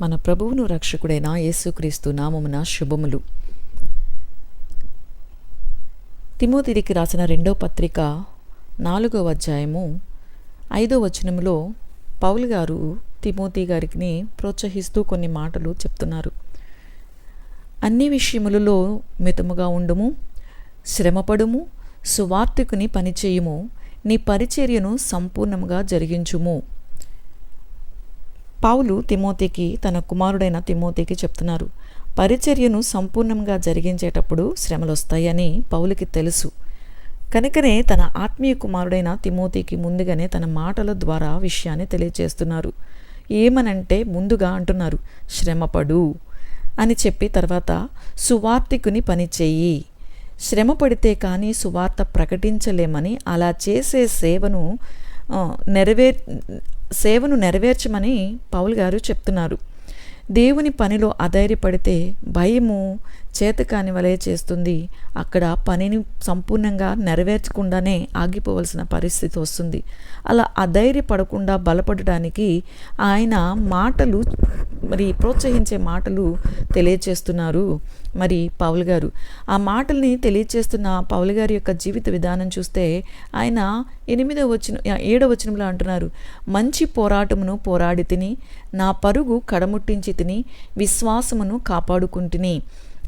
మన ప్రభువును రక్షకుడైన యేసుక్రీస్తు నామమున శుభములు. తిమోతిరికి రాసిన రెండో పత్రిక నాలుగవ అధ్యాయము ఐదో వచనములో పౌల్ గారు తిమోతి గారికి ప్రోత్సహిస్తూ కొన్ని మాటలు చెప్తున్నారు. అన్ని విషయములలో మితముగా ఉండుము శ్రమపడుము సువార్తికుని పనిచేయుము నీ పరిచర్యను సంపూర్ణముగా జరిగించుము. పౌలు తిమోతికి తన కుమారుడైన తిమోతికి చెప్తున్నారు పరిచర్యను సంపూర్ణంగా జరిగించేటప్పుడు శ్రమలు వస్తాయని పౌలుకి తెలుసు. కనుకనే తన ఆత్మీయ కుమారుడైన తిమోతికి ముందుగానే తన మాటల ద్వారా విషయాన్ని తెలియజేస్తున్నారు ఏమనంటే ముందుగా అంటున్నారు శ్రమపడు అని చెప్పి తర్వాత సువార్తికుని పనిచేయి శ్రమ పడితే కానీ సువార్త ప్రకటించలేమని అలా చేసే సేవను నెరవేర్ సేవను నెరవేర్చమని పౌల్ గారు చెప్తున్నారు. దేవుని పనిలో అధైర్యపడితే భయము చేతకాని వలె చేస్తుంది. అక్కడ పనిని సంపూర్ణంగా నెరవేర్చకుండానే ఆగిపోవలసిన పరిస్థితి వస్తుంది. అలా అధైర్యపడకుండా బలపడడానికి ఆయన మాటలు మరి ప్రోత్సహించే మాటలు తెలియచేస్తున్నారు. మరి పౌల్ గారు. ఆ మాటల్ని తెలియచేస్తున్న పౌల్ గారి యొక్క జీవిత విధానం చూస్తే ఆయన ఎనిమిదో వచ్చిన ఏడో వచనంలో అంటున్నారు మంచి పోరాటమును పోరాడి తిని నా పరుగు కడముట్టించి తిని విశ్వాసమును కాపాడుకుంటుని.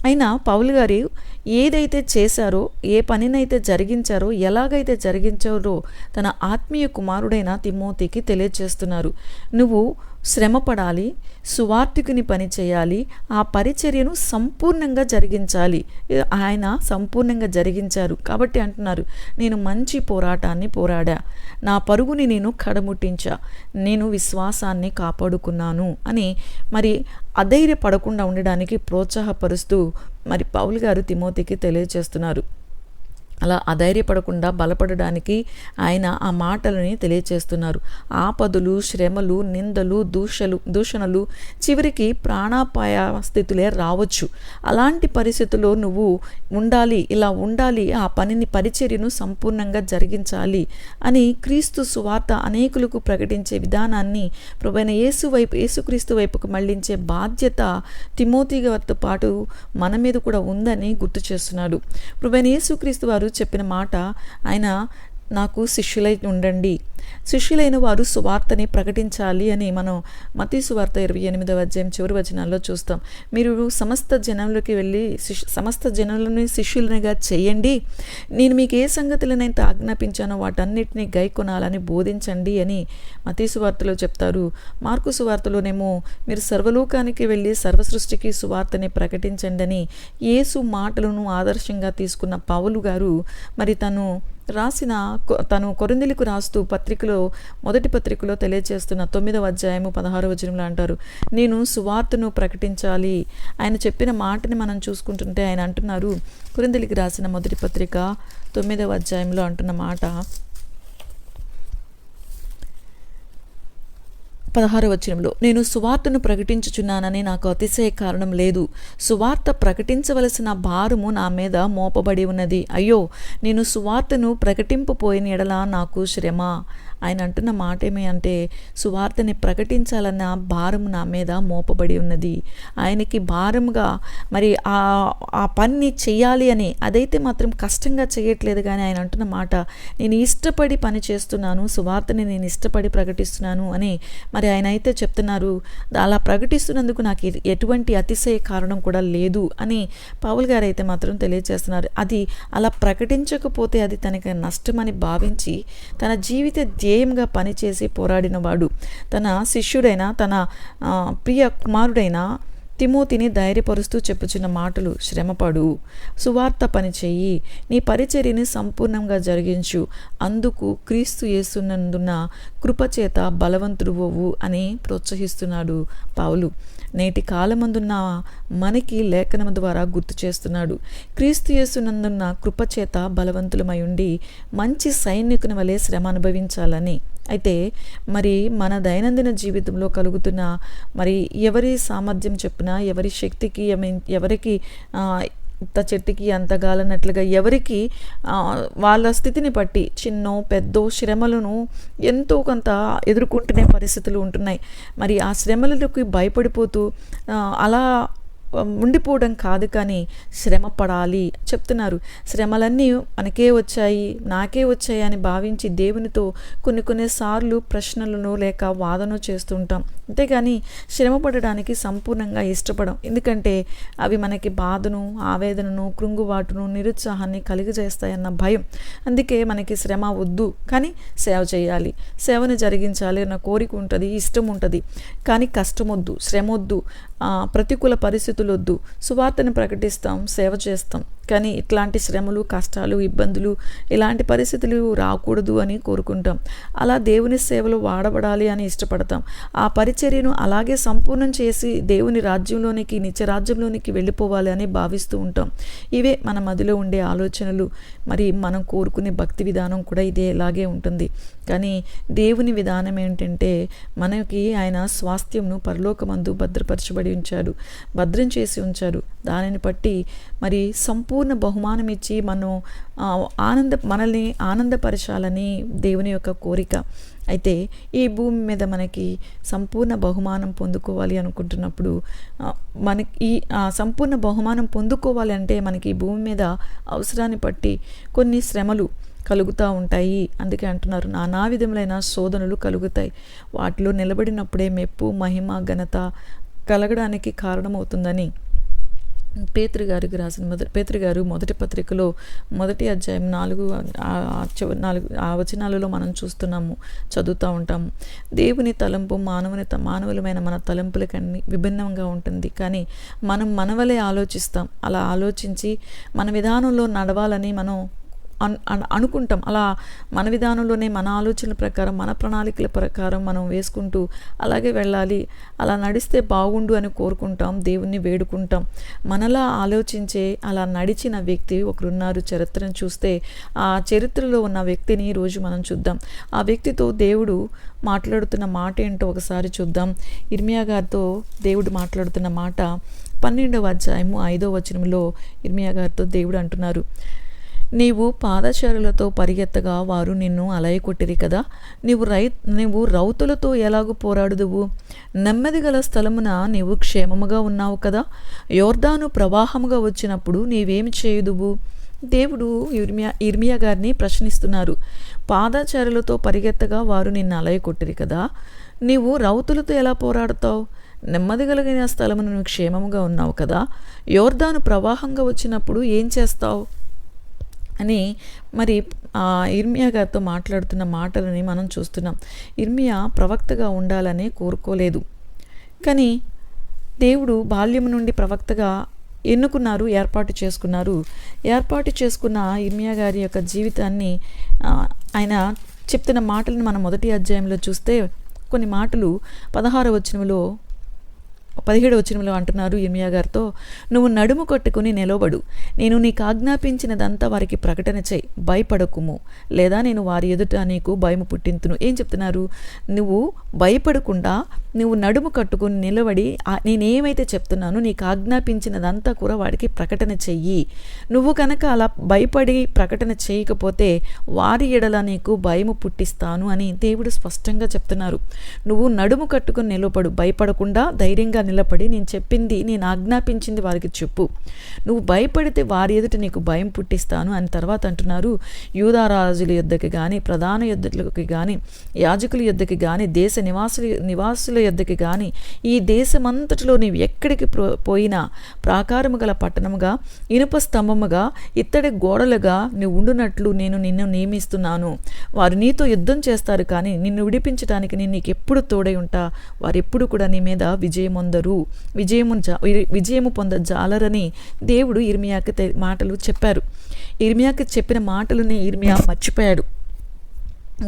అయినా పౌలు గారు ఏదైతే చేశారో ఏ పనినైతే జరిగించారో ఎలాగైతే జరిగించారో తన ఆత్మీయ కుమారుడైన తిమోతికి తెలియజేస్తున్నారు నువ్వు శ్రమపడాలి సువార్థికుని పని చేయాలి ఆ పరిచర్యను సంపూర్ణంగా జరిగించాలి. ఆయన సంపూర్ణంగా జరిగించారు కాబట్టి అంటున్నారు నేను మంచి పోరాటాన్ని పోరాడా నా పరుగుని నేను కడముట్టించా నేను విశ్వాసాన్ని కాపాడుకున్నాను అని మరి అధైర్యపడకుండా ఉండడానికి ప్రోత్సాహపరుస్తూ మరి పౌల్ గారు తిమోతికి తెలియజేస్తున్నారు అలా అధైర్యపడకుండా బలపడడానికి ఆయన ఆ మాటలని తెలియచేస్తున్నారు. ఆపదలు శ్రమలు నిందలు దూషలు దూషణలు చివరికి ప్రాణాపాయ స్థితులే రావచ్చు. అలాంటి పరిస్థితుల్లో నువ్వు ఉండాలి ఇలా ఉండాలి ఆ పనిని పరిచర్యను సంపూర్ణంగా జరిగించాలి అని క్రీస్తు సువార్త అనేకులకు ప్రకటించే విధానాన్ని ప్రభైన యేసు వైపు యేసుక్రీస్తు వైపుకు మళ్ళించే బాధ్యత తిమోతి పాటు మన మీద కూడా ఉందని గుర్తు చేస్తున్నాడు. ప్రభైన యేసుక్రీస్తు వారు చెప్పిన మాట ఆయన నాకు శిష్యులై ఉండండి. శిష్యులైన వారు సువార్తని ప్రకటించాలి అని మనం మతి సువార్త ఇరవై ఎనిమిదవ అధ్యాయం చివరి వచనాల్లో చూస్తాం. మీరు సమస్త జనంలోకి వెళ్ళి శిష్యు సమస్త జనులను శిష్యులనిగా చేయండి. నేను మీకు ఏ సంగతులనైతే ఆజ్ఞాపించానో వాటన్నిటిని గై కొనాలని బోధించండి అని మతీ సువార్తలో చెప్తారు. మార్కు సువార్తలోనేమో మీరు సర్వలోకానికి వెళ్ళి సర్వ సృష్టికి సువార్తని ప్రకటించండి అని యేసు మాటలను ఆదర్శంగా తీసుకున్న పౌలు గారు మరి తను రాసిన కొ- తను కొరిందెలకు రాస్తూ పత్రికలో మొదటి పత్రికలో తెలియజేస్తున్న తొమ్మిదవ అధ్యాయము పదహారు వచనంలో అంటారు నేను సువార్తను ప్రకటించాలి. ఆయన చెప్పిన మాటని మనం చూసుకుంటుంటే ఆయన అంటున్నారు కొరిందిలికి రాసిన మొదటి పత్రిక తొమ్మిదవ అధ్యాయంలో అంటున్న మాట పదహారు వచనంలో నేను సువార్తను ప్రకటించుచున్నానని నాకు అతిశయ కారణం లేదు. సువార్త ప్రకటించవలసిన భారము నా మీద మోపబడి ఉన్నది. అయ్యో నేను సువార్తను ప్రకటింపపోయిన ఎడల నాకు శ్రమ. ఆయన అంటున్న మాట ఏమి అంటే సువార్తని ప్రకటించాలన్న భారం నా మీద మోపబడి ఉన్నది. ఆయనకి భారంగా మరి ఆ ఆ పని చేయాలి అని అదైతే మాత్రం కష్టంగా చేయట్లేదు కానీ ఆయన అంటున్న మాట నేను ఇష్టపడి పని చేస్తున్నాను సువార్తని నేను ఇష్టపడి ప్రకటిస్తున్నాను అని మరి ఆయన అయితే చెప్తున్నారు. అలా ప్రకటిస్తున్నందుకు నాకు ఎటువంటి అతిశయ కారణం కూడా లేదు అని పావుల్ గారు అయితే మాత్రం తెలియజేస్తున్నారు. అది అలా ప్రకటించకపోతే అది తనకి నష్టమని భావించి తన జీవిత ధ్యేయంగా పనిచేసి పోరాడినవాడు. తన శిష్యుడైన తన ప్రియ కుమారుడైన తిమోతిని ధైర్యపరుస్తూ చెప్పుచున్న మాటలు శ్రమపడు. సువార్త పని చెయ్యి నీ పరిచర్యని సంపూర్ణంగా జరిగించు. అందుకు క్రీస్తు యేసునందున కృపచేత బలవంతుడువవు అని ప్రోత్సహిస్తున్నాడు పావులు నేటి కాలమందున్న మనకి లేఖనం ద్వారా గుర్తు చేస్తున్నాడు. క్రీస్తుయేసునందున్న కృపచేత బలవంతులమై ఉండి మంచి సైనికుని వలె శ్రమ అనుభవించాలని. అయితే మరి మన దైనందిన జీవితంలో కలుగుతున్న మరి ఎవరి సామర్థ్యం చెప్పినా ఎవరి శక్తికి ఎవరికి ఆ, చెట్టుకి అంత గాలనట్లుగా ఎవరికి వాళ్ళ స్థితిని బట్టి చిన్నో పెద్దో శ్రమలను ఎంతో కొంత ఎదుర్కొంటునే పరిస్థితులు ఉంటున్నాయి. మరి ఆ శ్రమలకు భయపడిపోతూ అలా ఉండిపోవడం కాదు కానీ శ్రమ పడాలి చెప్తున్నారు. శ్రమలన్నీ మనకే వచ్చాయి నాకే వచ్చాయి అని భావించి దేవునితో కొన్ని కొన్నిసార్లు ప్రశ్నలను లేక వాదన చేస్తుంటాం. అంతేగాని శ్రమ పడడానికి సంపూర్ణంగా ఇష్టపడం. ఎందుకంటే అవి మనకి బాధను ఆవేదనను కృంగుబాటును నిరుత్సాహాన్ని కలిగజేస్తాయన్న భయం. అందుకే మనకి శ్రమ వద్దు కానీ సేవ చేయాలి. సేవను జరిగించాలి అన్న కోరిక ఉంటుంది ఇష్టం ఉంటుంది. కానీ కష్టం వద్దు శ్రమ వద్దు ప్రతికూల పరిస్థితులు వద్దు సువార్తను ప్రకటిస్తాం సేవ చేస్తాం. కానీ ఇట్లాంటి శ్రమలు కష్టాలు ఇబ్బందులు ఇలాంటి పరిస్థితులు రాకూడదు అని కోరుకుంటాం. అలా దేవుని సేవలు వాడబడాలి అని ఇష్టపడతాం. ఆ పరిచర్యను అలాగే సంపూర్ణం చేసి దేవుని రాజ్యంలోనికి నిత్యరాజ్యంలోనికి వెళ్ళిపోవాలి అని భావిస్తూ ఉంటాం. ఇవే మన మదిలో ఉండే ఆలోచనలు. మరి మనం కోరుకునే భక్తి విధానం కూడా ఇదే ఇలాగే ఉంటుంది. కానీ దేవుని విధానం ఏంటంటే మనకి ఆయన స్వాస్థ్యంను పరలోకమందు భద్రపరచబడి ఉంచాడు. భద్రం చేసి ఉంచాడు. దానిని బట్టి మరి సంపూర్ణ బహుమానం ఇచ్చి మనం ఆనంద మనల్ని ఆనందపరచాలని దేవుని యొక్క కోరిక. అయితే ఈ భూమి మీద మనకి సంపూర్ణ బహుమానం పొందుకోవాలి అనుకుంటున్నప్పుడు మనకి ఈ సంపూర్ణ బహుమానం పొందుకోవాలి అంటే మనకి భూమి మీద అవసరాన్ని బట్టి కొన్ని శ్రమలు కలుగుతూ ఉంటాయి. అందుకే అంటున్నారు నానా విధములైన శోధనలు కలుగుతాయి. వాటిలో నిలబడినప్పుడే మెప్పు మహిమ ఘనత కలగడానికి కారణమవుతుందని పేతృ గారికి రాసిన మొదటి పేతృ గారు మొదటి పత్రికలో మొదటి అధ్యాయం నాలుగు నాలుగు ఆ వచనాలలో మనం చూస్తున్నాము చదువుతూ ఉంటాము. దేవుని తలంపు మానవుని త- మానవులమైన మన తలంపుల కన్నీ విభిన్నంగా ఉంటుంది. కానీ మనం మనవలే ఆలోచిస్తాం. అలా ఆలోచించి మన విధానంలో నడవాలని మనం అనుకుంటాం. అలా మన విధానంలోనే మన ఆలోచనల ప్రకారం మన ప్రణాళికల ప్రకారం మనం వేసుకుంటూ అలాగే వెళ్ళాలి. అలా నడిస్తే బాగుండు అని కోరుకుంటాం దేవుణ్ణి వేడుకుంటాం. మనలా ఆలోచించే అలా నడిచిన వ్యక్తి ఒకరున్నారు చరిత్రను చూస్తే ఆ చరిత్రలో ఉన్న వ్యక్తిని ఈరోజు మనం చూద్దాం. ఆ వ్యక్తితో దేవుడు మాట్లాడుతున్న మాట ఏంటో ఒకసారి చూద్దాం. ఇర్మియా గారితో దేవుడు మాట్లాడుతున్న మాట పన్నెండవ అధ్యాయము ఐదో వచనంలో ఇర్మియా గారితో దేవుడు అంటున్నారు. నీవు పాదచారులతో పరిగెత్తగా వారు నిన్ను అలయకొట్టిరి కదా. నీవు రై నీవు రౌతులతో ఎలాగూ పోరాడుదువు? నెమ్మది గల స్థలమున నీవు క్షేమముగా ఉన్నావు కదా. యోర్దాను ప్రవాహముగా వచ్చినప్పుడు నీవేమి చేయుదువు? దేవుడు ఇర్మియా ఇర్మియా గారిని ప్రశ్నిస్తున్నారు. పాదాచారులతో పరిగెత్తగా వారు నిన్ను అలయకొట్టిరి కదా. నీవు రౌతులతో ఎలా పోరాడతావు? నెమ్మది కలిగిన స్థలమును నువ్వు క్షేమముగా ఉన్నావు కదా. యోర్దాను ప్రవాహంగా వచ్చినప్పుడు ఏం చేస్తావు? అని మరి ఇర్మియా గారితో మాట్లాడుతున్న మాటలని మనం చూస్తున్నాం. ఇర్మియా ప్రవక్తగా ఉండాలని కోరుకోలేదు. కానీ దేవుడు బాల్యం నుండి ప్రవక్తగా ఎన్నుకున్నారు ఏర్పాటు చేసుకున్నారు. ఏర్పాటు చేసుకున్న ఇర్మియా గారి యొక్క జీవితాన్ని ఆయన చెప్తున్న మాటలను మనం మొదటి అధ్యాయంలో చూస్తే కొన్ని మాటలు పదహారు వచనంలో పదిహేడు వచనంలో అంటున్నారు ఇర్మియా గారితో నువ్వు నడుము కట్టుకుని నిలబడు నేను నీకు ఆజ్ఞాపించినదంతా వారికి ప్రకటన చేయి. భయపడకుము. లేదా నేను వారి ఎదుట నీకు భయము పుట్టింతును. ఏం చెప్తున్నారు? నువ్వు భయపడకుండా నువ్వు నడుము కట్టుకుని నిలబడి నేనేమైతే చెప్తున్నానో నీకు ఆజ్ఞాపించినదంతా కూడా వాడికి ప్రకటన చెయ్యి. నువ్వు కనుక అలా భయపడి ప్రకటన చేయకపోతే వారి ఎడల నీకు భయము పుట్టిస్తాను అని దేవుడు స్పష్టంగా చెప్తున్నారు. నువ్వు నడుము కట్టుకుని నిలబడు భయపడకుండా ధైర్యంగా నిలబడి నేను చెప్పింది నేను ఆజ్ఞాపించింది వారికి చెప్పు. నువ్వు భయపడితే వారి ఎదుట నీకు భయం పుట్టిస్తాను అని తర్వాత అంటున్నారు. యూదారాజుల యుద్ధకి కానీ ప్రధాన యుద్ధకి కానీ యాజకుల యుద్ధకి కానీ దేశ నివాసుల నివాసుల యుద్ధకి కానీ ఈ దేశమంతటిలో నీవు ఎక్కడికి పోయినా ప్రాకారము గల పట్టణముగా ఇనుప స్తంభముగా ఇత్తడి గోడలుగా నువ్వు ఉండునట్లు నేను నిన్ను నియమిస్తున్నాను. వారు నీతో యుద్ధం చేస్తారు కానీ నిన్ను విడిపించడానికి నేను నీకు ఎప్పుడు తోడై ఉంటా. వారు ఎప్పుడు కూడా నీ మీద విజయం పొందరు. విజయము జా విజయము పొంద జాలరని దేవుడు ఇర్మియాకి మాటలు చెప్పారు. ఇర్మియాకి చెప్పిన మాటలని ఇర్మియా మర్చిపోయాడు.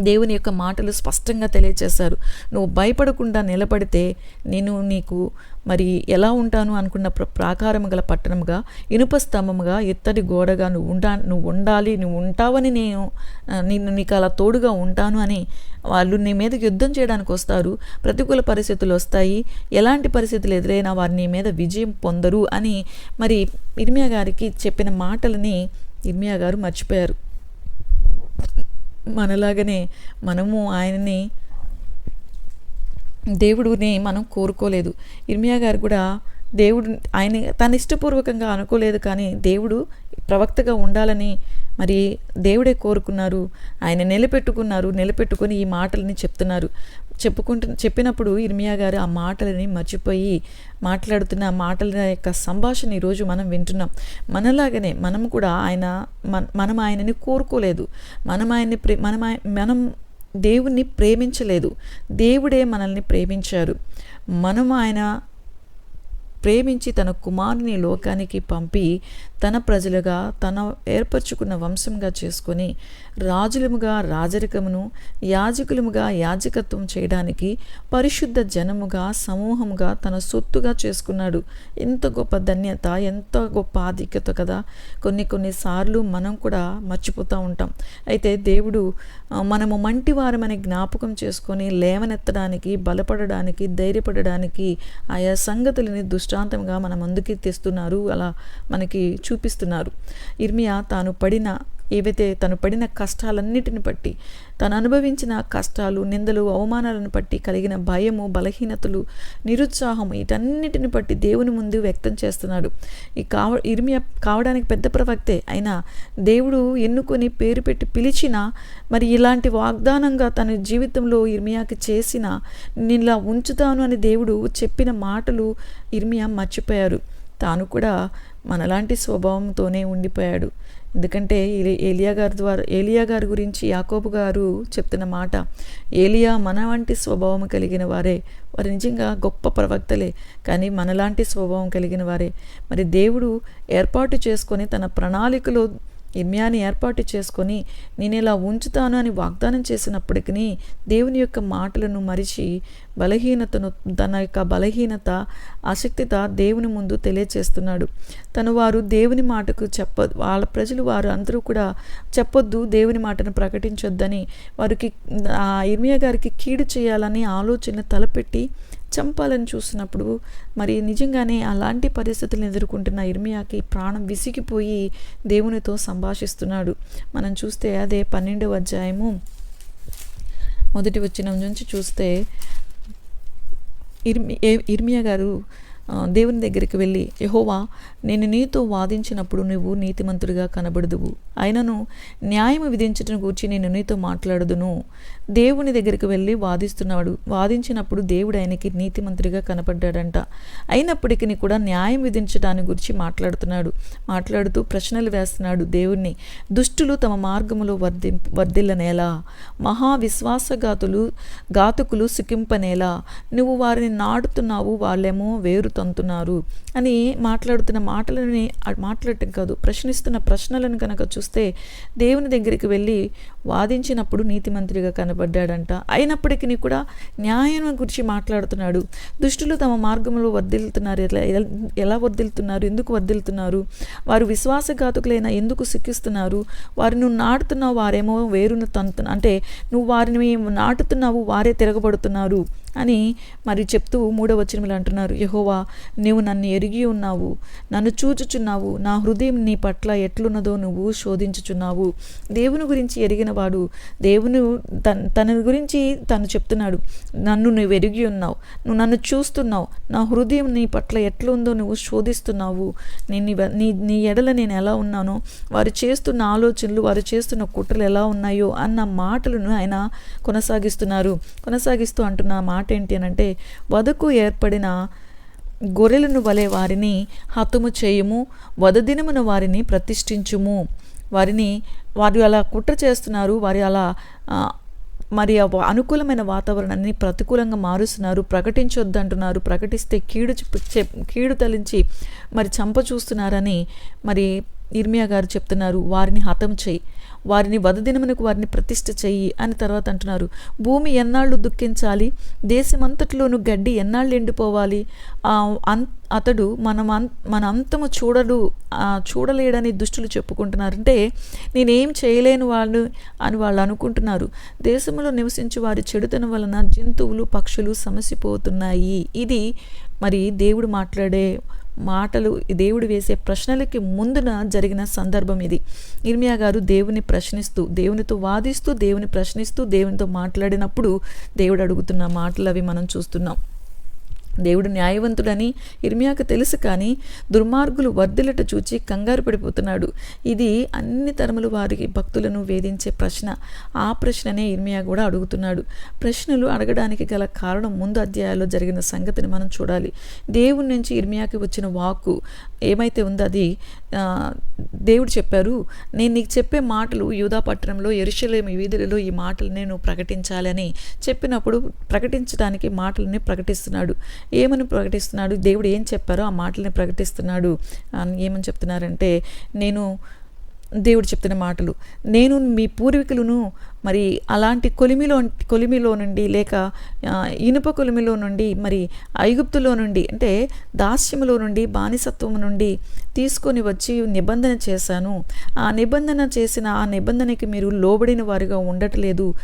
దేవుని యొక్క మాటలు స్పష్టంగా తెలియచేశారు. నువ్వు భయపడకుండా నిలబడితే నేను నీకు మరి ఎలా ఉంటాను అనుకున్న ప్ర ప్రాకారము గల పట్టణముగా ఇనుప స్తంభముగా ఇత్తడి గోడగా నువ్వు ఉండా నువ్వు ఉండాలి నువ్వు ఉంటావని నేను నిన్ను నీకు అలా తోడుగా ఉంటాను అని వాళ్ళు నీ మీదకి యుద్ధం చేయడానికి వస్తారు. ప్రతికూల పరిస్థితులు వస్తాయి. ఎలాంటి పరిస్థితులు ఎదురైనా వారు నీ మీద విజయం పొందరు అని మరి ఇర్మియా గారికి చెప్పిన మాటలని ఇర్మియా గారు మర్చిపోయారు. మనలాగనే మనము ఆయనని దేవుడిని మనం కోరుకోలేదు. ఇర్మియా గారు కూడా దేవుడు ఆయన తన ఇష్టపూర్వకంగా అనుకోలేదు కానీ దేవుడు ప్రవక్తగా ఉండాలని మరి దేవుడే కోరుకున్నారు. ఆయన నిలబెట్టుకున్నారు నిలబెట్టుకొని ఈ మాటలని చెప్తున్నారు. చెప్పుకుంటు చెప్పినప్పుడు ఇర్మియా గారు ఆ మాటలని మర్చిపోయి మాట్లాడుతున్న ఆ మాటల యొక్క సంభాషణ ఈరోజు మనం వింటున్నాం. మనలాగనే మనం కూడా ఆయన మనం ఆయనని కోరుకోలేదు. మనం ఆయన్ని ప్రే మనం మనం దేవుణ్ణి ప్రేమించలేదు. దేవుడే మనల్ని ప్రేమించారు. మనం ఆయన ప్రేమించి తన కుమారుని లోకానికి పంపి తన ప్రజలుగా తన ఏర్పరచుకున్న వంశంగా చేసుకొని రాజులముగా రాజరికమును యాజకులముగా యాజకత్వం చేయడానికి పరిశుద్ధ జనముగా సమూహముగా తన సొత్తుగా చేసుకున్నాడు. ఎంత గొప్ప ధన్యత ఎంత గొప్ప ఆధిక్యత కదా. కొన్ని కొన్నిసార్లు మనం కూడా మర్చిపోతూ ఉంటాం. అయితే దేవుడు మనము మంటి వారమని జ్ఞాపకం చేసుకొని లేవనెత్తడానికి బలపడడానికి ధైర్యపడడానికి ఆయా సంగతులని దృష్టాంతంగా మన ముందుకి తెస్తున్నారు. అలా మనకి చూపిస్తున్నారు. ఇర్మియా తాను పడిన ఏవైతే తను పడిన కష్టాలన్నిటిని బట్టి తను అనుభవించిన కష్టాలు నిందలు అవమానాలను బట్టి కలిగిన భయము బలహీనతలు నిరుత్సాహం వీటన్నిటిని బట్టి దేవుని ముందు వ్యక్తం చేస్తున్నాడు. ఈ కావ ఇర్మియా కావడానికి పెద్ద ప్రవక్తే అయినా దేవుడు ఎన్నుకొని పేరు పెట్టి పిలిచిన మరి ఇలాంటి వాగ్దానంగా తన జీవితంలో ఇర్మియాకి చేసిన నిన్లా ఉంచుతాను అని దేవుడు చెప్పిన మాటలు ఇర్మియా మర్చిపోయారు. తాను కూడా మనలాంటి స్వభావంతోనే ఉండిపోయాడు. ఎందుకంటే ఏలియా గారి ద్వారా ఏలియా గారి గురించి యాకోబు గారు చెప్తున్న మాట ఏలియా మన వంటి స్వభావం కలిగిన వారే. వారు నిజంగా గొప్ప ప్రవక్తలే కానీ మనలాంటి స్వభావం కలిగిన వారే. మరి దేవుడు ఏర్పాటు చేసుకొని తన ప్రణాళికలో ఇర్మ్యాని ఏర్పాటు చేసుకొని నేను ఇలా ఉంచుతాను అని వాగ్దానం చేసినప్పటికీ దేవుని యొక్క మాటలను మరిచి బలహీనతను తన యొక్క బలహీనత ఆసక్తిత దేవుని ముందు తెలియచేస్తున్నాడు. తను వారు దేవుని మాటకు చెప్ప వాళ్ళ ప్రజలు వారు అందరూ కూడా చెప్పొద్దు దేవుని మాటను ప్రకటించొద్దని వారికి ఆ ఇర్మియా గారికి కీడు చేయాలని ఆలోచన తలపెట్టి చంపాలని చూసినప్పుడు మరి నిజంగానే అలాంటి పరిస్థితులను ఎదుర్కొంటున్న ఇర్మియాకి ప్రాణం విసిగిపోయి దేవునితో సంభాషిస్తున్నాడు. మనం చూస్తే అదే పన్నెండవ అధ్యాయము. మొదటి వచ్చిన నుంచి చూస్తే ఇర్మి ఇర్మియా గారు దేవుని దగ్గరికి వెళ్ళి యహోవా నేను నీతో వాదించినప్పుడు నువ్వు నీతిమంతుడిగా కనబడదువు. అయినను న్యాయం విధించటం గురించి నేను నీతో మాట్లాడదును. దేవుని దగ్గరికి వెళ్ళి వాదిస్తున్నాడు. వాదించినప్పుడు దేవుడు ఆయనకి నీతిమంత్రిగా కనపడ్డాడంట. అయినప్పటికీ కూడా న్యాయం విధించడాన్ని గురించి మాట్లాడుతున్నాడు. మాట్లాడుతూ ప్రశ్నలు వేస్తున్నాడు దేవుణ్ణి. దుష్టులు తమ మార్గములో వర్ధి వర్ధిల్లనేలా? మహావిశ్వాసఘాతులు ఘాతుకులు సుఖింపనేలా నువ్వు వారిని నాటుతున్నావు వాళ్ళేమో వేరు తంతున్నారు. అని మాట్లాడుతున్న మాటలని మాట్లాడటం కాదు ప్రశ్నిస్తున్న ప్రశ్నలను కనుక చూస్తే దేవుని దగ్గరికి వెళ్ళి వాదించినప్పుడు నీతిమంతుడిగా కనబడ్డాడంట. అయినప్పటికీ కూడా న్యాయం గురించి మాట్లాడుతున్నాడు. దుష్టులు తమ మార్గంలో వర్దిల్తున్నారు ఎలా ఎలా వర్దిల్తున్నారు ఎందుకు వర్దిల్తున్నారు వారు విశ్వాసఘాతుకులైన ఎందుకు సిక్కిస్తున్నారు? వారు నువ్వు నాటుతున్నావు వారేమో వేరును తంతు అంటే నువ్వు వారిని నాటుతున్నావు వారే తిరగబడుతున్నారు. అని మరి చెప్తూ మూడవ వచనములు అంటున్నారు యహోవా నీవు నన్ను ఎరిగి ఉన్నావు నన్ను చూచుచున్నావు నా హృదయం నీ పట్ల ఎట్లున్నదో నువ్వు శోధించుచున్నావు. దేవుని గురించి ఎరిగిన వాడు దేవుని తన తన గురించి తను చెప్తున్నాడు నన్ను నువ్వు ఎరిగి ఉన్నావు నువ్వు నన్ను చూస్తున్నావు నా హృదయం నీ పట్ల ఎట్లుందో నువ్వు శోధిస్తున్నావు. నేను నీ నీ ఎడల నేను ఎలా ఉన్నానో వారు చేస్తున్న ఆలోచనలు వారు చేస్తున్న కుట్రలు ఎలా ఉన్నాయో అన్న మాటలను ఆయన కొనసాగిస్తున్నారు. కొనసాగిస్తూ అంటున్న మాట ఏంటి అని అంటే వధకు ఏర్పడిన గొర్రెలను వలె వారిని హతము చేయుము వధదినమున వారిని ప్రతిష్ఠించుము. వారిని వారు అలా కుట్ర చేస్తున్నారు వారి అలా మరి అనుకూలమైన వాతావరణాన్ని ప్రతికూలంగా మారుస్తున్నారు ప్రకటించొద్దు అంటున్నారు ప్రకటిస్తే కీడు చెప్- కీడు తలించి మరి చంప చూస్తున్నారని మరి ఇర్మియా గారు చెప్తున్నారు వారిని హతం చేయి. వారిని వదదినమునకు వారిని ప్రతిష్ఠ చెయ్యి అని తర్వాత అంటున్నారు. భూమి ఎన్నాళ్ళు దుఃఖించాలి? దేశమంతటిలోను గడ్డి ఎన్నాళ్ళు ఎండిపోవాలి? అతడు మనం మన అంతము చూడడు చూడలేడని దుష్టులు చెప్పుకుంటున్నారు. అంటే నేనేం చేయలేను వాళ్ళు అని వాళ్ళు అనుకుంటున్నారు. దేశంలో నివసించి వారి చెడుతనం వలన జంతువులు పక్షులు సమసిపోతున్నాయి. ఇది మరి దేవుడు మాట్లాడే మాటలు దేవుడు వేసే ప్రశ్నలకి ముందున జరిగిన సందర్భం ఇది. ఇర్మియా గారు దేవుని ప్రశ్నిస్తూ దేవునితో వాదిస్తూ దేవుని ప్రశ్నిస్తూ దేవునితో మాట్లాడినప్పుడు దేవుడు అడుగుతున్న మాటలు అవి మనం చూస్తున్నాం. దేవుడు న్యాయవంతుడని ఇర్మియాకు తెలుసు కానీ దుర్మార్గులు వర్ధిలట చూచి కంగారు పడిపోతున్నాడు. ఇది అన్ని తరములు వారికి భక్తులను వేధించే ప్రశ్న. ఆ ప్రశ్ననే ఇర్మియా కూడా అడుగుతున్నాడు. ప్రశ్నలు అడగడానికి గల కారణం ముందు అధ్యాయాల్లో జరిగిన సంగతిని మనం చూడాలి. దేవుడి నుంచి ఇర్మియాకి వచ్చిన వాక్కు ఏమైతే ఉందో అది దేవుడు చెప్పారు నేను నీకు చెప్పే మాటలు యూదా పట్టణంలో ఎరుషలేమి వీధులలో ఈ మాటలు నేను ప్రకటించాలని చెప్పినప్పుడు ప్రకటించడానికి మాటలని ప్రకటిస్తున్నాడు. ఏమని ప్రకటిస్తున్నాడు? దేవుడు ఏం చెప్పారో ఆ మాటల్ని ప్రకటిస్తున్నాడు. అని ఏమని చెప్తున్నారంటే నేను దేవుడు చెప్తున్న మాటలు నేను మీ పూర్వీకులను మరి అలాంటి కొలిమిలో కొలిమిలో నుండి లేక ఇనుప కొలిమిలో నుండి మరి ఐగుప్తులో నుండి అంటే దాస్యములో నుండి బానిసత్వము నుండి తీసుకొని వచ్చి నిబంధన చేశాను. ఆ నిబంధన చేసిన ఆ నిబంధనకి మీరు లోబడిన వారిగా ఉండట్లేదు.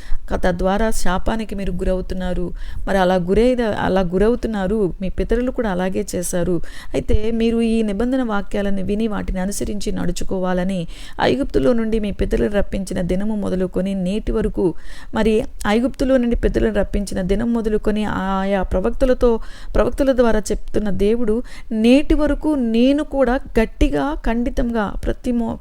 తద్వారా శాపానికి మీరు గురవుతున్నారు. మరి అలా గురై అలా గురవుతున్నారు. మీ పితరులు కూడా అలాగే చేశారు. అయితే మీరు ఈ నిబంధన వాక్యాలను విని వాటిని అనుసరించి నడుచుకోవాలని ఐగుప్తులో నుండి మీ పితరులు రప్పించిన దినము మొదలుకొని నేటి వరకు మరి ఐగుప్తులో నుండి పెద్దలను రప్పించిన దినం మొదలుకొని ఆయా ప్రవక్తలతో ప్రవక్తల ద్వారా చెప్తున్న దేవుడు నేటి వరకు నేను కూడా గట్టిగా ఖండితంగా ప్రతి మో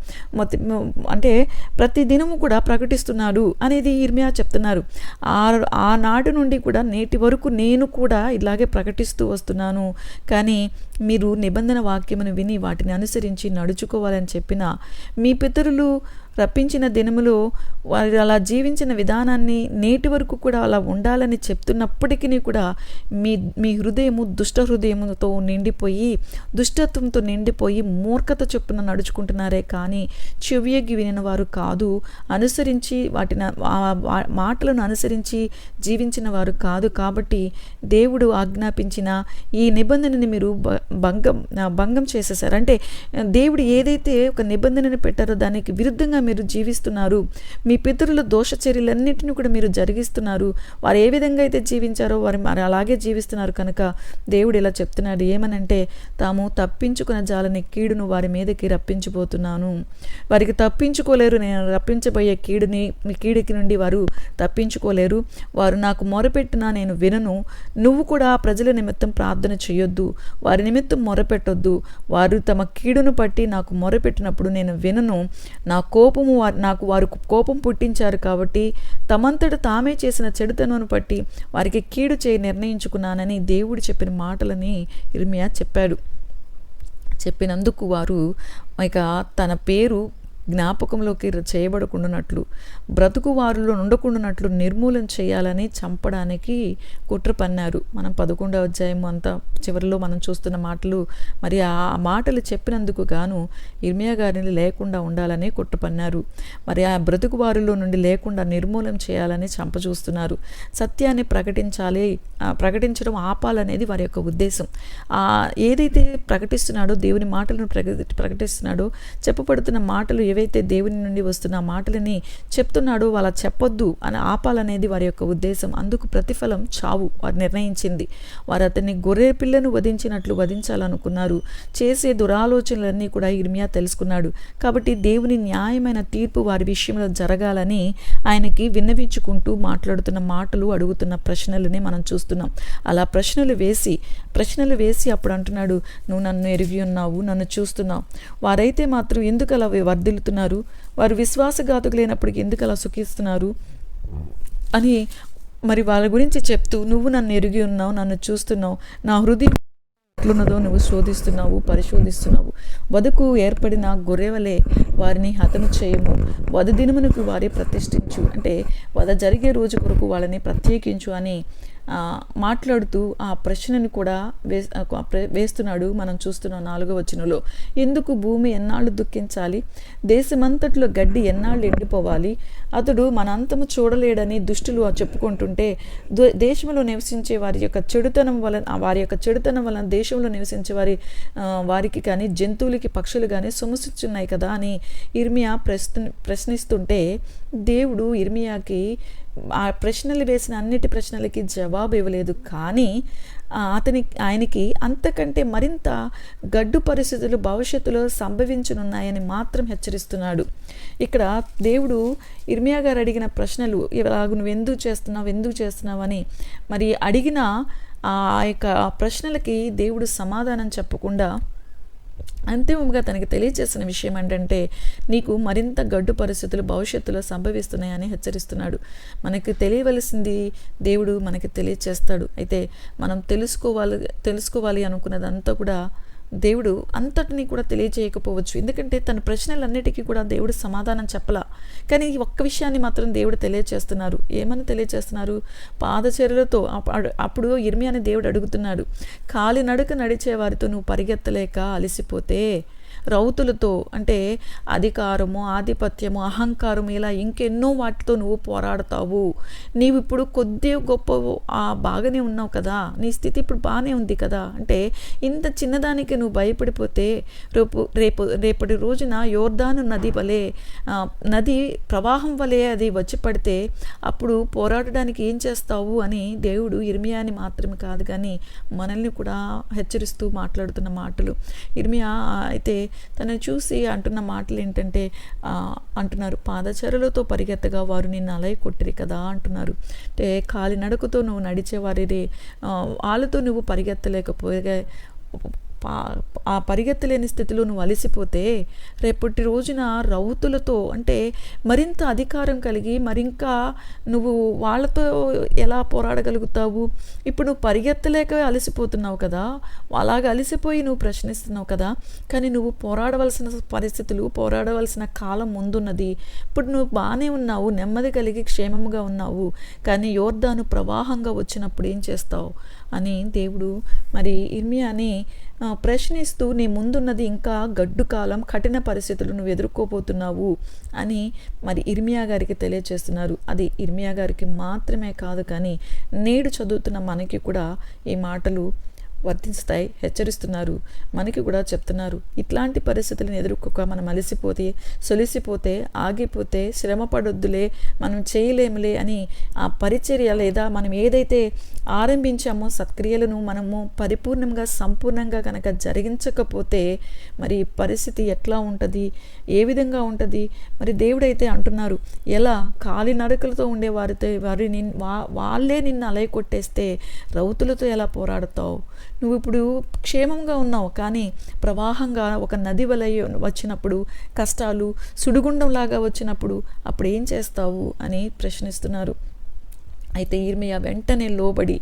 అంటే ప్రతి దినము కూడా ప్రకటిస్తున్నాడు అనేది ఇర్మియా చెప్తున్నారు. ఆ ఆనాడు నుండి కూడా నేటి వరకు నేను కూడా ఇలాగే ప్రకటిస్తూ వస్తున్నాను. కానీ మీరు నిబంధన వాక్యమును విని వాటిని అనుసరించి నడుచుకోవాలని చెప్పిన మీ పితరులు రప్పించిన దినములో వారు అలా జీవించిన విధానాన్ని నేటి వరకు కూడా అలా ఉండాలని చెప్తున్నప్పటికీ కూడా మీ మీ హృదయము దుష్ట హృదయముతో నిండిపోయి దుష్టత్వంతో నిండిపోయి మూర్ఖత చొప్పున నడుచుకుంటున్నారే కానీ చెవియగి వినిన వారు కాదు. అనుసరించి వాటిని వా- మాటలను అనుసరించి జీవించిన వారు కాదు. కాబట్టి దేవుడు ఆజ్ఞాపించిన ఈ నిబంధనని మీరు భంగం భంగం చేసేసారు. అంటే దేవుడు ఏదైతే ఒక నిబంధనని పెట్టారో దానికి విరుద్ధంగా మీరు జీవిస్తున్నారు. మీ పితరుల దోషచర్యలన్నింటినీ కూడా మీరు జరిగిస్తున్నారు. వారు ఏ విధంగా అయితే జీవించారో వారు మరి అలాగే జీవిస్తున్నారు కనుక దేవుడు ఇలా చెప్తున్నాడు. ఏమనంటే తాము తప్పించుకున్న జాలని కీడును వారి మీదకి రప్పించిపోతున్నాను వారికి తప్పించుకోలేరు. నేను రప్పించబోయే కీడుని మీ కీడికి నుండి వారు తప్పించుకోలేరు. వారు నాకు మొరపెట్టినా నేను వినను. నువ్వు కూడా ప్రజల నిమిత్తం ప్రార్థన చేయొద్దు. వారి నిమిత్తం మొరపెట్టొద్దు. వారు తమ కీడును పట్టి నాకు మొరపెట్టినప్పుడు నేను వినను. నా కోపము నాకు వారు కోపం పుట్టించారు కాబట్టి తమంతట తామే చేసిన చెడుతనను పట్టి వారికి కీడు చేయి నిర్ణయించుకున్నానని దేవుడు చెప్పిన మాటలని ఇర్మియా చెప్పాడు. చెప్పినందుకు వారు ఇక తన పేరు జ్ఞాపకంలోకి చేయబడకుండానట్లు బ్రతుకు వారిలో ఉండకుండానట్లు నిర్మూలన చేయాలని చంపడానికి కుట్ర పన్నారు. మనం పదకొండవ అధ్యాయం అంతా చివరిలో మనం చూస్తున్న మాటలు మరి ఆ మాటలు చెప్పినందుకు గాను ఇర్మియా గారిని లేకుండా ఉండాలని కుట్ర పన్నారు. మరి ఆ బ్రతుకు వారిలో నుండి లేకుండా నిర్మూలన చేయాలని చంప చూస్తున్నారు. సత్యాన్ని ప్రకటించాలి ప్రకటించడం ఆపాలనేది వారి యొక్క ఉద్దేశం. ఏదైతే ప్రకటిస్తున్నాడో దేవుని మాటలను ప్రకటి ప్రకటిస్తున్నాడో చెప్పబడుతున్న మాటలు ఏవైతే దేవుని నుండి వస్తున్న మాటలని చెప్తున్నాడో వాళ్ళ చెప్పొద్దు అని ఆపాలనేది వారి యొక్క ఉద్దేశం. అందుకు ప్రతిఫలం చావు. వారు నిర్ణయించింది. వారు అతన్ని గొర్రె పిల్లను వధించినట్లు వధించాలనుకున్నారు. చేసే దురాలోచనలన్నీ కూడా ఇర్మియా తెలుసుకున్నాడు. కాబట్టి దేవుని న్యాయమైన తీర్పు వారి విషయంలో జరగాలని ఆయనకి విన్నవించుకుంటూ మాట్లాడుతున్న మాటలు అడుగుతున్న ప్రశ్నలని మనం చూస్తున్నాం. అలా ప్రశ్నలు వేసి ప్రశ్నలు వేసి అప్పుడు అంటున్నాడు నువ్వు నన్ను ఎరిగి ఉన్నావు నన్ను చూస్తున్నావు. వారైతే మాత్రం ఎందుకు అలా వర్ధిల్లుతున్నారు వారు విశ్వాసఘాతకులైనప్పటికీ ఎందుకు అలా సుఖిస్తున్నారు? అని మరి వాళ్ళ గురించి చెప్తూ నువ్వు నన్ను ఎరిగి ఉన్నావు నన్ను చూస్తున్నావు నా హృదయం ఎట్లున్నదో నువ్వు శోధిస్తున్నావు పరిశోధిస్తున్నావు. వధకు ఏర్పడిన గొర్రెవలే వారిని హతము చేయము. వధ దినమునకు వారి ప్రతిష్ఠించు. అంటే వధ జరిగే రోజు కొరకు వాళ్ళని ప్రత్యేకించు అని మాట్లాడుతూ ఆ ప్రశ్నను కూడా వే వేస్తున్నాడు మనం చూస్తున్నాం నాలుగో వచనంలో. ఎందుకు భూమి ఎన్నాళ్ళు దుఃఖించాలి? దేశమంతట్లో గడ్డి ఎన్నాళ్ళు ఎండిపోవాలి? అతడు మన అంతము చూడలేడని దుష్టులు చెప్పుకుంటుంటే దేశంలో నివసించే వారి యొక్క చెడుతనం వలన వారి యొక్క చెడుతనం వలన దేశంలో నివసించే వారి వారికి కానీ జంతువులకి పక్షులు కానీ సొమసిస్తున్నాయి కదా అని ఇర్మియా ప్రశ్న ప్రశ్నిస్తుంటే దేవుడు ఇర్మియాకి ఆ ప్రశ్నలు వేసిన అన్నిటి ప్రశ్నలకి జవాబు ఇవ్వలేదు. కానీ అతని ఆయనకి అంతకంటే మరింత గడ్డు పరిస్థితులు భవిష్యత్తులో సంభవించనున్నాయని మాత్రం హెచ్చరిస్తున్నాడు. ఇక్కడ దేవుడు ఇర్మియా గారు అడిగిన ప్రశ్నలు ఇలాగ నువ్వు ఎందుకు చేస్తున్నావు ఎందుకు చేస్తున్నావు అని మరి అడిగిన ఆ యొక్క ప్రశ్నలకి దేవుడు సమాధానం చెప్పకుండా అంతిమంగా తనకి తెలియజేసిన విషయం ఏంటంటే నీకు మరింత గడ్డు పరిస్థితులు భవిష్యత్తులో సంభవిస్తున్నాయని హెచ్చరిస్తున్నాడు. మనకి తెలియవలసింది దేవుడు మనకి తెలియచేస్తాడు. అయితే మనం తెలుసుకోవాలి తెలుసుకోవాలి అనుకున్నదంతా కూడా దేవుడు అంతటిని కూడా తెలియజేయకపోవచ్చు ఎందుకంటే తన ప్రశ్నలన్నిటికీ కూడా దేవుడు సమాధానం చెప్పలా. కానీ ఈ ఒక్క విషయాన్ని మాత్రం దేవుడు తెలియచేస్తున్నారు. ఏమని తెలియచేస్తున్నారు? పాదచర్యలతో అప్పుడు అప్పుడు ఇర్మి అని దేవుడు అడుగుతున్నాడు. కాలినడక నడిచే వారితో నువ్వు పరిగెత్తలేక అలసిపోతే రౌతులతో అంటే అధికారము ఆధిపత్యము అహంకారము ఇలా ఇంకెన్నో వాటితో నువ్వు పోరాడతావు. నీవు ఇప్పుడు కొద్ది గొప్ప బాగానే ఉన్నావు కదా. నీ స్థితి ఇప్పుడు బాగానే ఉంది కదా. అంటే ఇంత చిన్నదానికి నువ్వు భయపడిపోతే రేపు రేపు రేపటి రోజున యోర్దాను నది వలె నది ప్రవాహం వలె అది వచ్చి పడితే అప్పుడు పోరాడడానికి ఏం చేస్తావు అని దేవుడు ఇర్మియాని మాత్రమే కాదు కానీ మనల్ని కూడా హెచ్చరిస్తూ మాట్లాడుతున్న మాటలు. ఇర్మియా అయితే తను చూసి అంటున్న మాటలు ఏంటంటే అంటున్నారు పాదచరలతో పరిగెత్తగా వారు నిన్ను అలయ కొట్టిరి కదా అంటున్నారు. అంటే కాలినడకతో నువ్వు నడిచేవారిది వాళ్ళతో నువ్వు పరిగెత్తలేకపోయే ఆ పరిగెత్తలేని స్థితిలో నువ్వు అలసిపోతే రేపటి రోజున రౌతులతో అంటే మరింత అధికారం కలిగి మరింకా నువ్వు వాళ్ళతో ఎలా పోరాడగలుగుతావు? ఇప్పుడు నువ్వు పరిగెత్తలేక అలసిపోతున్నావు కదా? అలాగ అలసిపోయి నువ్వు ప్రశ్నిస్తున్నావు కదా? కానీ నువ్వు పోరాడవలసిన పరిస్థితులు పోరాడవలసిన కాలం ముందున్నది. ఇప్పుడు నువ్వు బాగానే ఉన్నావు నెమ్మది కలిగి క్షేమముగా ఉన్నావు. కానీ యోర్ధాను ప్రవాహంగా వచ్చినప్పుడు ఏం చేస్తావు? అని దేవుడు మరి ఇర్మియాని ప్రశ్నిస్తూ నీ ముందున్నది ఇంకా గడ్డు కాలం కఠిన పరిస్థితులు నువ్వు ఎదుర్కోబోతున్నావు అని మరి ఇర్మియా గారికి తెలియచేస్తున్నారు. అది ఇర్మియా గారికి మాత్రమే కాదు కానీ నేడు చదువుతున్న మనకి కూడా ఈ మాటలు వర్తిస్తాయి హెచ్చరిస్తున్నారు మనకి కూడా చెప్తున్నారు. ఇట్లాంటి పరిస్థితులను ఎదుర్కోక మనం అలసిపోతే సొలిసిపోతే ఆగిపోతే శ్రమ పడొద్దులే మనం చేయలేములే అని ఆ పరిచర్య లేదా మనం ఏదైతే ఆరంభించామో సత్క్రియలను మనము పరిపూర్ణంగా సంపూర్ణంగా కనుక జరిగించకపోతే మరి పరిస్థితి ఎట్లా ఉంటుంది? ఏ విధంగా ఉంటుంది? మరి దేవుడైతే అంటున్నారు ఎలా? కాలి నడకలతో ఉండే వారితో వారి నిన్ వా వాళ్ళే నిన్ను అలయ కొట్టేస్తే రౌతులతో ఎలా పోరాడతావు? నువ్వు ఇప్పుడు క్షేమంగా ఉన్నావు కానీ ప్రవాహంగా ఒక నది వలె వచ్చినప్పుడు కష్టాలు సుడిగుండంలాగా వచ్చినప్పుడు అప్పుడు ఏం చేస్తావు అని ప్రశ్నిస్తున్నారు. అయితే ఈర్మియ వెంటనే లోబడి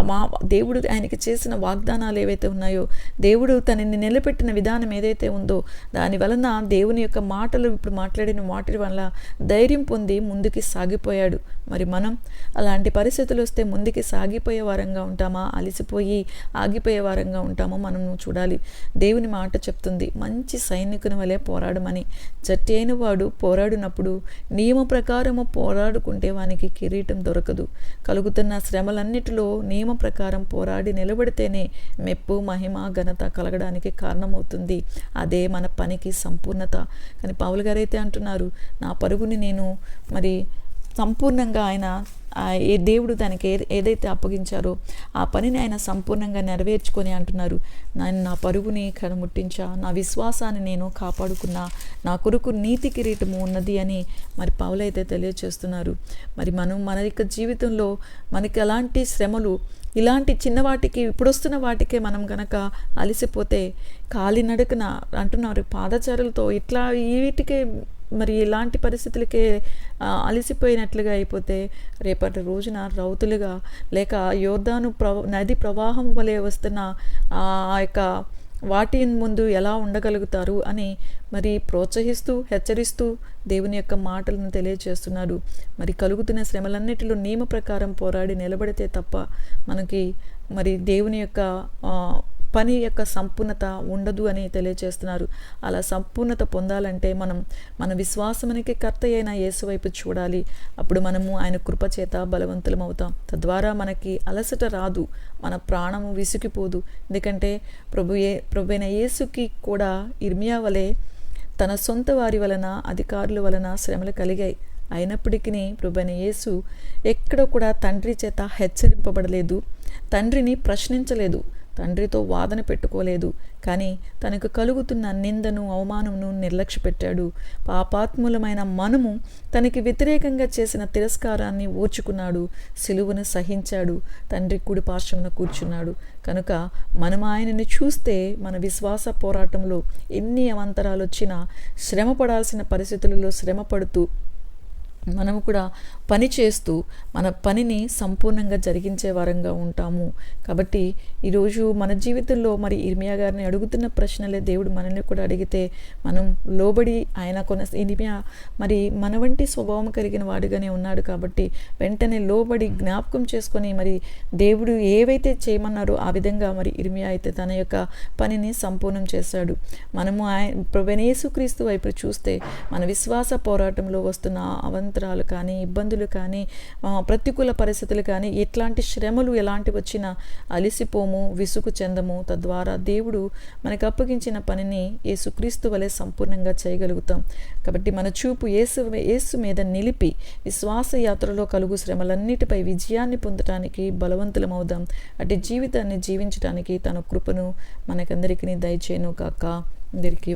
మా దేవుడు ఆయనకి చేసిన వాగ్దానాలు ఏవైతే ఉన్నాయో దేవుడు తనని నిలబెట్టిన విధానం ఏదైతే ఉందో దాని వలన దేవుని యొక్క మాటలు ఇప్పుడు మాట్లాడిన వాటి వల్ల ధైర్యం పొంది ముందుకి సాగిపోయాడు. మరి మనం అలాంటి పరిస్థితులు వస్తే ముందుకి సాగిపోయే వారంగా ఉంటామా? అలసిపోయి ఆగిపోయే వారంగా ఉంటామో మనం చూడాలి. దేవుని మాట చెప్తుంది మంచి సైనికుని వలె పోరాడమని. జట్టి అయిన వాడు పోరాడినప్పుడు నియమ ప్రకారము పోరాడుకుంటే వానికి కిరీటం దొరకదు. కలుగుతున్న శ్రమలన్నిటిలో నియమ ప్రకారం పోరాడి నిలబడితేనే మెప్పు మహిమ ఘనత కలగడానికి కారణమవుతుంది. అదే మన పనికి సంపూర్ణత. కానీ పావులు గారైతే అంటున్నారు నా పరుగుని నేను మరి సంపూర్ణంగా ఆయన ఏ దేవుడు తనకి ఏ ఏదైతే అప్పగించారో ఆ పనిని ఆయన సంపూర్ణంగా నెరవేర్చుకొని అంటున్నారు. నేను నా పరుగుని కనుముట్టించా నా విశ్వాసాన్ని నేను కాపాడుకున్నా నా కొరకు నీతి కిరీటము ఉన్నది అని మరి పౌలైతే తెలియచేస్తున్నారు. మరి మనం మన యొక్క జీవితంలో మనకి ఎలాంటి శ్రమలు ఇలాంటి చిన్న వాటికి ఇప్పుడు వస్తున్న వాటికే మనం గనక అలసిపోతే కాలినడకన అంటున్నారు పాదచారులతో ఇట్లా వీటికే మరి ఇలాంటి పరిస్థితులకే అలసిపోయినట్లుగా అయిపోతే రేపటి రోజున రౌతులుగా లేక యోర్ధాను ప్రవ నది ప్రవాహం వలె వస్తున్న ఆ యొక్క వాటి ముందు ఎలా ఉండగలుగుతారు అని మరి ప్రోత్సహిస్తూ హెచ్చరిస్తూ దేవుని యొక్క మాటలను తెలియజేస్తున్నారు. మరి కలుగుతున్న శ్రమలన్నిటిలో నియమ ప్రకారం పోరాడి నిలబడితే తప్ప మనకి మరి దేవుని యొక్క పని యొక్క సంపూర్ణత ఉండదు అని తెలియజేస్తున్నారు అలా సంపూర్ణత పొందాలంటే మనం మన విశ్వాసమునికి కర్త అయిన యేసు వైపు చూడాలి. అప్పుడు మనము ఆయన కృపచేత బలవంతులం అవుతాం. తద్వారా మనకి అలసట రాదు. మన ప్రాణము విసిగిపోదు ఎందుకంటే ప్రభు ఏ ప్రభు అయిన యేసుకి కూడా ఇర్మియా వలె తన సొంత వారి వలన అధికారుల వలన శ్రమలు కలిగాయి. అయినప్పటికీ ప్రభుని యేసు ఎక్కడ కూడా తండ్రి చేత హెచ్చరింపబడలేదు. తండ్రిని ప్రశ్నించలేదు. తండ్రితో వాదన పెట్టుకోలేదు. కానీ తనకు కలుగుతున్న నిందను అవమానమును నిర్లక్ష్య పెట్టాడు పాపాత్ములమైన మనము తనకి వ్యతిరేకంగా చేసిన తిరస్కారాన్ని ఓర్చుకున్నాడు. సిలువను సహించాడు. తండ్రి కుడి పార్శ్వమున కూర్చున్నాడు. కనుక మనం ఆయనని చూస్తే మన విశ్వాస పోరాటంలో ఎన్ని అవంతరాలు వచ్చినా శ్రమ పడాల్సిన పరిస్థితులలో శ్రమ పడుతూ మనము కూడా పని చేస్తూ మన పనిని సంపూర్ణంగా జరిగించే వారంగా ఉంటాము. కాబట్టి ఈరోజు మన జీవితంలో మరి ఇర్మియా గారిని అడుగుతున్న ప్రశ్నలే దేవుడు మనల్ని కూడా అడిగితే మనం లోబడి ఆయన కొన ఇర్మియా మరి మన వంటి స్వభావం కలిగిన వాడుగానే ఉన్నాడు కాబట్టి వెంటనే లోబడి జ్ఞాపకం చేసుకొని మరి దేవుడు ఏవైతే చేయమన్నారో ఆ విధంగా మరి ఇర్మియా అయితే తన యొక్క పనిని సంపూర్ణం చేశాడు. మనము ఆయన ప్రవణేసుక్రీస్తు వైపు చూస్తే మన విశ్వాస పోరాటంలో వస్తున్న అవంతరాలు కానీ ఇబ్బందులు కానీ ప్రతికూల పరిస్థితులు కానీ ఎట్లాంటి శ్రమలు ఎలాంటి వచ్చినా అలిసిపోము విసుగు చెందము. తద్వారా దేవుడు మనకు అప్పగించిన పనిని యేసుక్రీస్తు వలె సంపూర్ణంగా చేయగలుగుతాం. కాబట్టి మన చూపు యేసు యేసు మీద నిలిపి విశ్వాస యాత్రలో కలుగు శ్రమలన్నిటిపై విజయాన్ని పొందటానికి బలవంతులమవుదాం. అటు జీవితాన్ని జీవించడానికి తన కృపను మనకందరికీ దయచేయను కాక అందరికీ